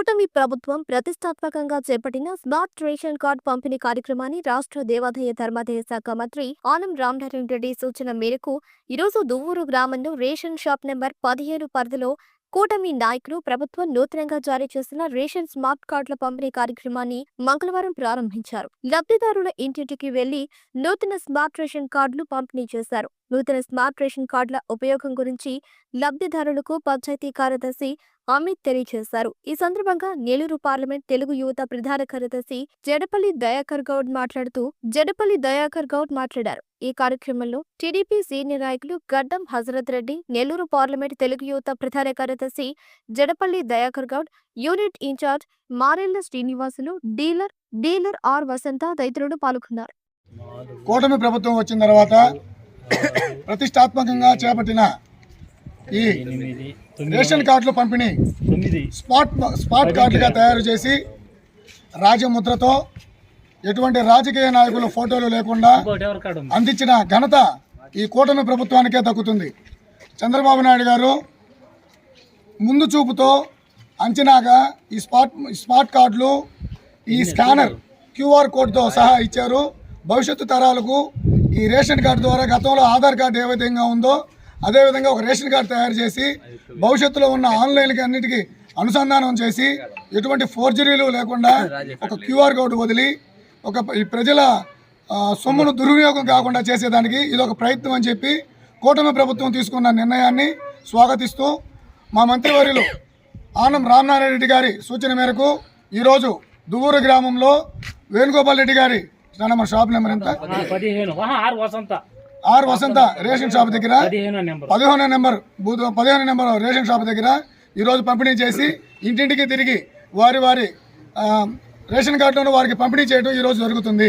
కూటమి ప్రభుత్వం ప్రతిష్టాత్మకంగా చేపట్టిన స్మార్ట్ రేషన్ కార్డ్ పంపిణీ కార్యక్రమాన్ని రాష్ట్ర దేవాదాయ ధర్మాదాయ శాఖ మంత్రి ఆనం రామనారాయణ రెడ్డి సూచన మేరకు ఈరోజు దువ్వూరు గ్రామంలో రేషన్ షాప్ నెంబర్ పదిహేను పరిధిలో కూటమి నాయకులు ప్రభుత్వం నూతనంగా జారీ చేసిన రేషన్ స్మార్ట్ కార్డుల పంపిణీ కార్యక్రమాన్ని మంగళవారం ప్రారంభించారు. లబ్ధిదారుల ఇంటింటికి వెళ్ళి నూతన స్మార్ట్ రేషన్ కార్డులు పంపిణీ చేశారు. నూతన స్మార్ట్ రేషన్ కార్డుల ఉపయోగం గురించి లబ్ధిదారులకు పంచాయతీ కార్యదర్శి అమిత్ తెలియజేశారు. ఈ సందర్భంగా నెల్లూరు పార్లమెంట్ తెలుగు యువత ప్రధాన కార్యదర్శి జడపల్లి దయాకర్ గౌడ్ మాట్లాడుతూ జడపల్లి దయాకర్ గౌడ్ మాట్లాడారు. ఈ కార్యక్రమంలో టీడీపీ సీనియర్ నాయకులు గడ్డం హజరత్ రెడ్డి నెల్లూరు పార్లమెంట్ తెలుగు యువత ప్రధాన కార్యదర్శి Jadapalli Dayakar Goud unit incharge Marella Srinivasulu dealer dealer R Vasantha తదితరులు పాల్గొన్నారు. కూటమి ప్రభుత్వం వచ్చిన తర్వాత ప్రతిష్టాత్మకంగా చేపట్టిన ఈ రేషన్ కార్డుల పంపిణీ స్మార్ట్ స్మార్ట్ కార్డులుగా తయారు చేసి రాజముద్రతో ఎటువంటి రాజకీయ నాయకుల ఫోటోలు లేకుండా అందించిన ఘనత ఈ కూటమి ప్రభుత్వానికే దక్కుతుంది. చంద్రబాబు నాయుడు గారు ముందు చూపుతో అంచనాగా ఈ స్మార్ట్ స్మార్ట్ కార్డులు ఈ స్కానర్ క్యూఆర్ కోడ్తో సహా ఇచ్చారు. భవిష్యత్తు తరాలకు ఈ రేషన్ కార్డు ద్వారా గతంలో ఆధార్ కార్డు ఏ విధంగా ఉందో అదేవిధంగా ఒక రేషన్ కార్డు తయారు చేసి భవిష్యత్తులో ఉన్న ఆన్లైన్కి అన్నిటికీ అనుసంధానం చేసి ఎటువంటి ఫోర్జరీలు లేకుండా ఒక క్యూఆర్ కోడ్ వదిలి ఒక ఈ ప్రజల సొమ్మును దుర్వినియోగం కాకుండా చేసేదానికి ఇది ఒక ప్రయత్నం అని చెప్పి కూటమి ప్రభుత్వం తీసుకున్న నిర్ణయాన్ని స్వాగతిస్తూ మా మంత్రివర్యులు ఆనం రామనారాయణ రెడ్డి గారి సూచన మేరకు ఈరోజు దువ్వూరు గ్రామంలో వేణుగోపాల్ రెడ్డి గారి మన షాప్ నెంబర్ ఎంత? పదిహేను. ఆరు Vasantha. R Vasantha ration shop దగ్గర? పదిహేను నెంబర్. బూత్ పదిహేను నెంబర్ రేషన్ షాప్ దగ్గర. ఈరోజు పంపిణీ చేసి ఇంటింటికి తిరిగి వారి వారి ఆ, రేషన్ కార్డులను వారికి పంపిణీ చేయడం ఈరోజు జరుగుతుంది.